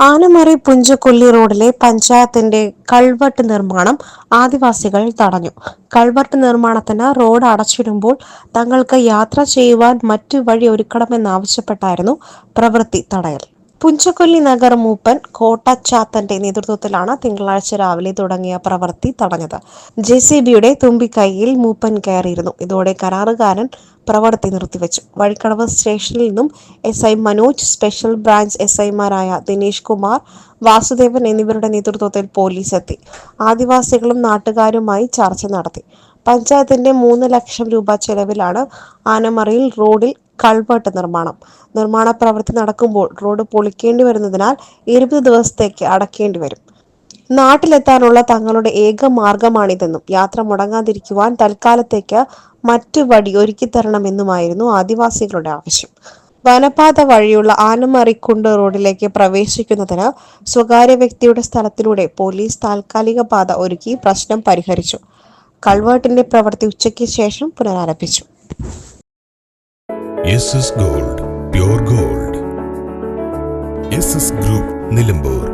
ആനമറി പുഞ്ചക്കൊല്ലി റോഡിലെ പഞ്ചായത്തിന്റെ കൾവട്ട് നിർമ്മാണം ആദിവാസികൾ തടഞ്ഞു. കൾവട്ട് നിർമ്മാണത്തിന് റോഡ് അടച്ചിടുമ്പോൾ തങ്ങൾക്ക് യാത്ര ചെയ്യുവാൻ മറ്റു വഴി ഒരുക്കണമെന്നാവശ്യപ്പെട്ടായിരുന്നു പ്രവൃത്തി തടയൽ. പുഞ്ചക്കൊല്ലി നഗർ മൂപ്പൻ കോട്ടച്ചാത്തന്റെ നേതൃത്വത്തിലാണ് തിങ്കളാഴ്ച രാവിലെ തുടങ്ങിയ പ്രവൃത്തി തടഞ്ഞത്. ജെ സി ബിയുടെ തുമ്പിക്കൈയിൽ മൂപ്പൻ കയറിയിരുന്നു. ഇതോടെ കരാറുകാരൻ പ്രവൃത്തി നിർത്തിവെച്ചു. വഴിക്കടവ് സ്റ്റേഷനിൽ നിന്നും S I Manoj special branch S ഐമാരായ ദിനേശ് കുമാർ വാസുദേവൻ എന്നിവരുടെ നേതൃത്വത്തിൽ പോലീസ് എത്തി. ആദിവാസികളും നാട്ടുകാരുമായി ചർച്ച നടത്തി. പഞ്ചായത്തിന്റെ മൂന്ന് ലക്ഷം രൂപ ചെലവിലാണ് ആനമറയിൽ റോഡിൽ കൾവെട്ട് നിർമ്മാണം. നിർമ്മാണ പ്രവൃത്തി നടക്കുമ്പോൾ റോഡ് പൊളിക്കേണ്ടി വരുന്നതിനാൽ ഇരുപത് ദിവസത്തേക്ക് അടക്കേണ്ടി വരും. നാട്ടിലെത്താനുള്ള തങ്ങളുടെ ഏക മാർഗമാണിതെന്നും യാത്ര മുടങ്ങാതിരിക്കുവാൻ തൽക്കാലത്തേക്ക് മറ്റു വഴി ഒരുക്കിത്തരണമെന്നുമായിരുന്നു ആദിവാസികളുടെ ആവശ്യം. വനപാത വഴിയുള്ള ആനമറിക്കുണ്ട് റോഡിലേക്ക് പ്രവേശിക്കുന്നതിന് സ്വകാര്യ വ്യക്തിയുടെ സ്ഥലത്തിലൂടെ പോലീസ് താൽക്കാലിക പാത ഒരുക്കി പ്രശ്നം പരിഹരിച്ചു. കൾവേട്ടിന്റെ പ്രവൃത്തി ഉച്ചയ്ക്ക് ശേഷം പുനരാരംഭിച്ചു. Gold pure gold. Group Nilambur.